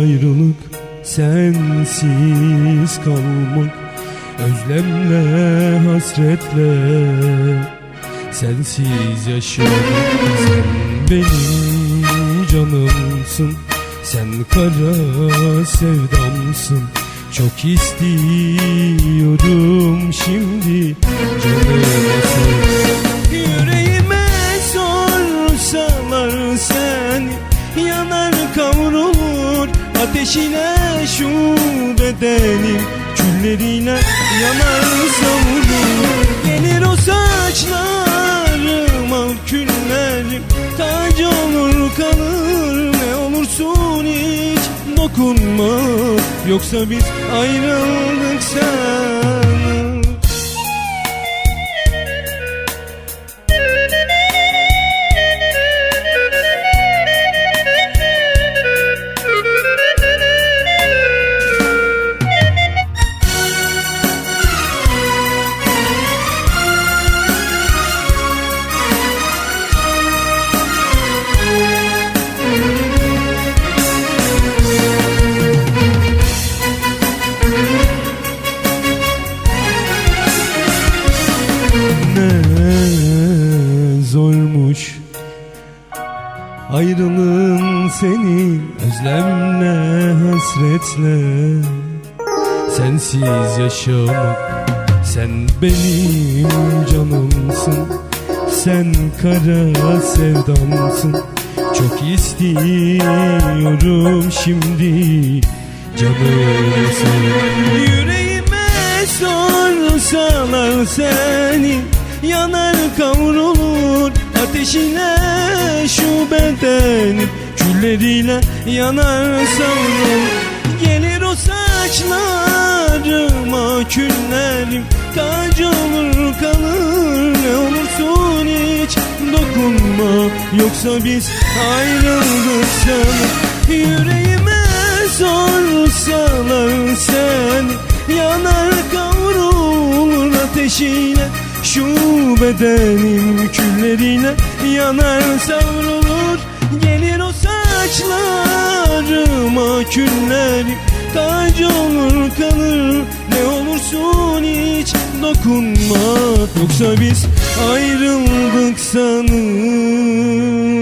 ayrılık sensiz kalmak. Özlemle hasretle sensiz yaşamak. Sen benim canımsın sen kara sevdamsın. Çok istiyorum şimdi canımsın. Yüreğime sorsalar sen yanar ateşine şu bedenim Küllerine yanar savrulur Gelir o saçlarıma küllerim Tac olur kalır ne olursun hiç dokunma. Yoksa biz ayrıldık sana Ayrılığın senin özlemle hasretle. Sensiz yaşamak sen benim canımsın. Sen kara sevdamsın. Çok istiyorum şimdi canımsın Yüreğime sorsalar seni Yanar kavrulur ateşine bedenim Külleriyle yanar savrulur Gelir o saçlarıma küllerim Tac olur kalır. Ne olursun hiç dokunma Yoksa biz ayrıldık sana Yüreğime sorsalar seni Yanar kavrulur ateşine Şu bedenim küllerine yanar savrulur Gelir o saçlarıma küllerim Tac olur kalır. Ne olursun hiç dokunma Yoksa biz ayrıldık sanırım